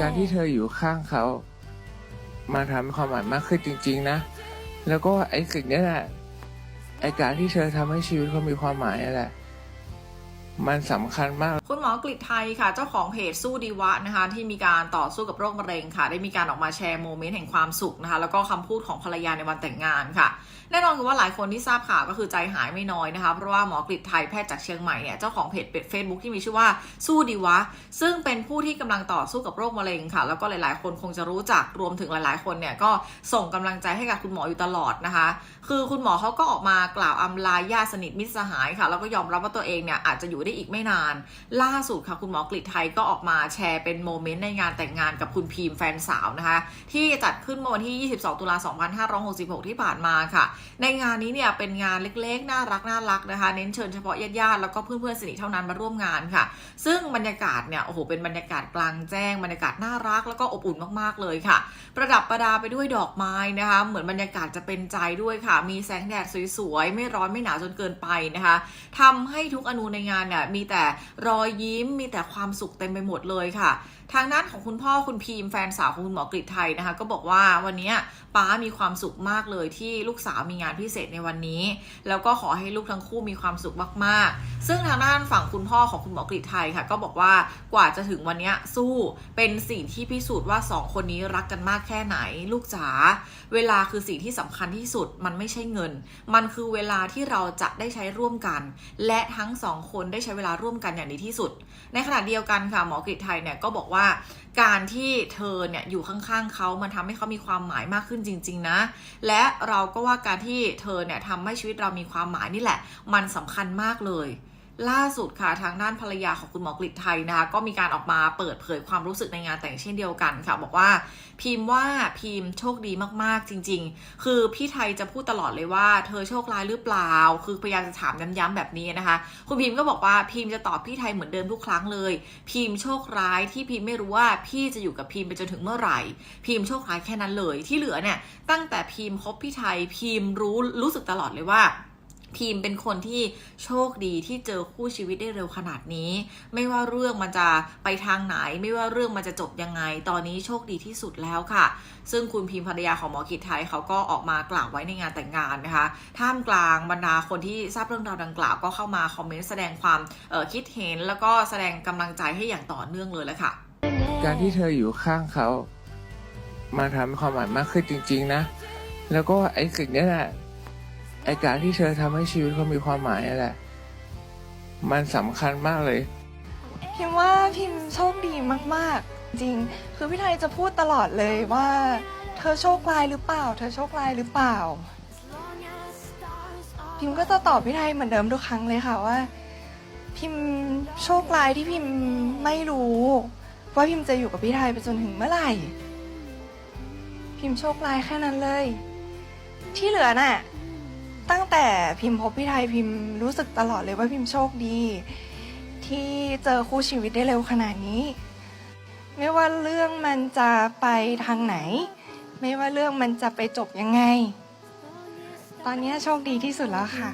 การที่เธออยู่ข้างเขา มาทำให้ความหมายมากขึ้นจริง ๆ นะ แล้วก็ไอ้สิ่งนี้แหละไอ้การที่เธอทำให้ชีวิตเขามีความหมายนั่นแหละ มันสำคัญมาก คุณหมอกฤษไทยค่ะ เจ้าของเพจสู้ดีวะนะคะ ที่มีการต่อสู้กับโรคมะเร็งค่ะ ได้มีการออกมาแชร์โมเมนต์แห่งความสุขนะคะ แล้วก็คำพูดของภรรยาในวันแต่งงานค่ะ แน่นอนคือว่าหลายคนที่ทราบข่าวก็คือใจหายไม่น้อยนะคะ เพราะว่าหมอกฤษไทยแพทย์จากเชียงใหม่เนี่ย เจ้าของเพจเฟซบุ๊กที่มีชื่อว่าสู้ดีวะ ซึ่งเป็นผู้ที่กำลังต่อสู้กับโรคมะเร็งค่ะ แล้วก็หลาย ๆ คนคงจะรู้จัก รวมถึงหลาย ๆ คนเนี่ยก็ส่งกำลังใจให้กับคุณหมออยู่ตลอดนะคะ คือคุณหมอเขาก็ออกมากล่าวอำลาญาติสนิทมิตรสหายค่ะ แล้วก็ยอมรับว่าตัวเองเนี่ยอาจจะอยู่ได้อีกไม่นาน ล่าสุดค่ะคุณหมอกฤษไทยก็ออกมาแชร์เป็นโมเมนต์ในงานแต่งงานกับคุณพีมแฟนสาวนะคะ ที่จัดขึ้นเมื่อวันที่ 22 ตุลา 2566 ที่ผ่านมาค่ะ ในงานนี้เนี่ยเป็นงานเล็กๆ น่ารักน่ารักนะคะ เน้นเชิญเฉพาะญาติๆแล้วก็เพื่อนๆสนิทเท่านั้นมาร่วมงานค่ะ ซึ่งบรรยากาศเนี่ยโอ้โหเป็นบรรยากาศกลางแจ้งบรรยากาศน่ารักแล้วก็อบอุ่นมากๆเลยค่ะ ประดับประดาไปด้วยดอกไม้นะคะ เหมือนบรรยากาศจะเป็นใจด้วยค่ะ มีแสงแดดสวยๆไม่ร้อนไม่หนาวจนเกินไปนะคะทำให้ทุกอนูในงานเนี่ยมีแต่รอยยิ้มมีแต่ความสุขเต็มไปหมดเลยค่ะ ทางด้านของคุณพ่อคุณพีมแฟนสาวของคุณหมอกฤษไทยนะคะ ก็บอกว่าวันนี้ป้ามีความสุขมากเลยที่ลูกสาวมีงานพิเศษในวันนี้ แล้วก็ขอให้ลูกทั้งคู่มีความสุขมากๆ ซึ่งทางด้านฝั่งคุณพ่อของคุณหมอกฤษไทยค่ะ ก็บอกว่ากว่าจะถึงวันนี้สู้เป็นสิ่งที่พิสูจน์ว่าสองคนนี้รักกันมากแค่ไหน ลูกจ๋าเวลาคือสิ่งที่สำคัญที่สุดมันไม่ใช่เงิน มันคือเวลาที่เราจะได้ใช้ร่วมกัน และทั้งสองคนได้ใช้เวลาร่วมกันอย่างดีที่สุด ในขณะเดียวกันค่ะหมอกฤษไทยเนี่ยก็บอกว่าการที่เธอเนี่ยอยู่ข้างๆเขามันทำให้เขามีความหมายมากขึ้นจริง ๆ นะ และเราก็ว่าการที่เธอเนี่ยทำให้ชีวิตเรามีความหมายนี่แหละ มันสำคัญมากเลย ล่าสุดค่ะทางด้านภรรยาของคุณหมอกฤษไทยนะคะ ก็มีการออกมาเปิดเผยความรู้สึกในงานแต่งเช่นเดียวกันค่ะ บอกว่าพิมพ์ว่าพิมพ์โชคดีมากๆจริง ๆ คือพี่ไทยจะพูดตลอดเลยว่าเธอโชคร้ายหรือเปล่า คือพยายามจะถามย้ำๆแบบนี้นะคะ คุณพิมพ์ก็บอกว่าพิมพ์จะตอบพี่ไทยเหมือนเดิมทุกครั้งเลย พิมพ์โชคร้ายที่พิมพ์ไม่รู้ว่าพี่จะอยู่กับพิมพ์ไปจนถึงเมื่อไหร่ พิมพ์โชคร้ายแค่นั้นเลย ที่เหลือเนี่ยตั้งแต่พิมพ์คบพี่ไทยพิมพ์รู้รู้สึกตลอดเลยว่า พิมเป็นคนที่โชคดีที่เจอคู่ชีวิตได้เร็วขนาดนี้ ไม่ว่าเรื่องมันจะไปทางไหน ไม่ว่าเรื่องมันจะจบยังไง ตอนนี้โชคดีที่สุดแล้วค่ะ ซึ่งคุณพิมพ์ภรรยาของหมอกิจไทยเขาก็ออกมากล่าวไว้ในงานแต่งงานนะคะ ท่ามกลางบรรดาคนที่ทราบเรื่องราวดังกล่าวก็เข้ามาคอมเมนต์แสดงความออคิดเห็น แล้วก็แสดงกำลังใจให้อย่างต่อเนื่องเลยแหละค่ะ การที่เธออยู่ข้างเขา มาทำความหมายมากขึ้นจริง ๆ นะ แล้วก็ไอ้สิ่งนี้แหละ ไอการที่เธอทำให้ชีวิตเขามีความหมายนั่นแหละ มันสำคัญมากเลย พิมว่าพิมโชคดีมากๆ จริง คือพี่ไทยจะพูดตลอดเลยว่า เธอโชคร้ายหรือเปล่า เธอโชคร้ายหรือเปล่า พิมก็จะตอบพี่ไทยเหมือนเดิมทุกครั้งเลยค่ะว่า พิมโชคร้ายที่พิมไม่รู้ว่าพิมจะอยู่กับพี่ไทยไปจนถึงเมื่อไหร่ พิมโชคร้ายแค่นั้นเลย ที่เหลือน่ะ ตั้งแต่พิมพบพี่ไทยพิมรู้สึกตลอดเลยว่าพิมโชคดี ที่เจอคู่ชีวิตได้เร็วขนาดนี้ ไม่ว่าเรื่องมันจะไปทางไหน ไม่ว่าเรื่องมันจะไปจบยังไง ตอนนี้โชคดีที่สุดแล้วค่ะ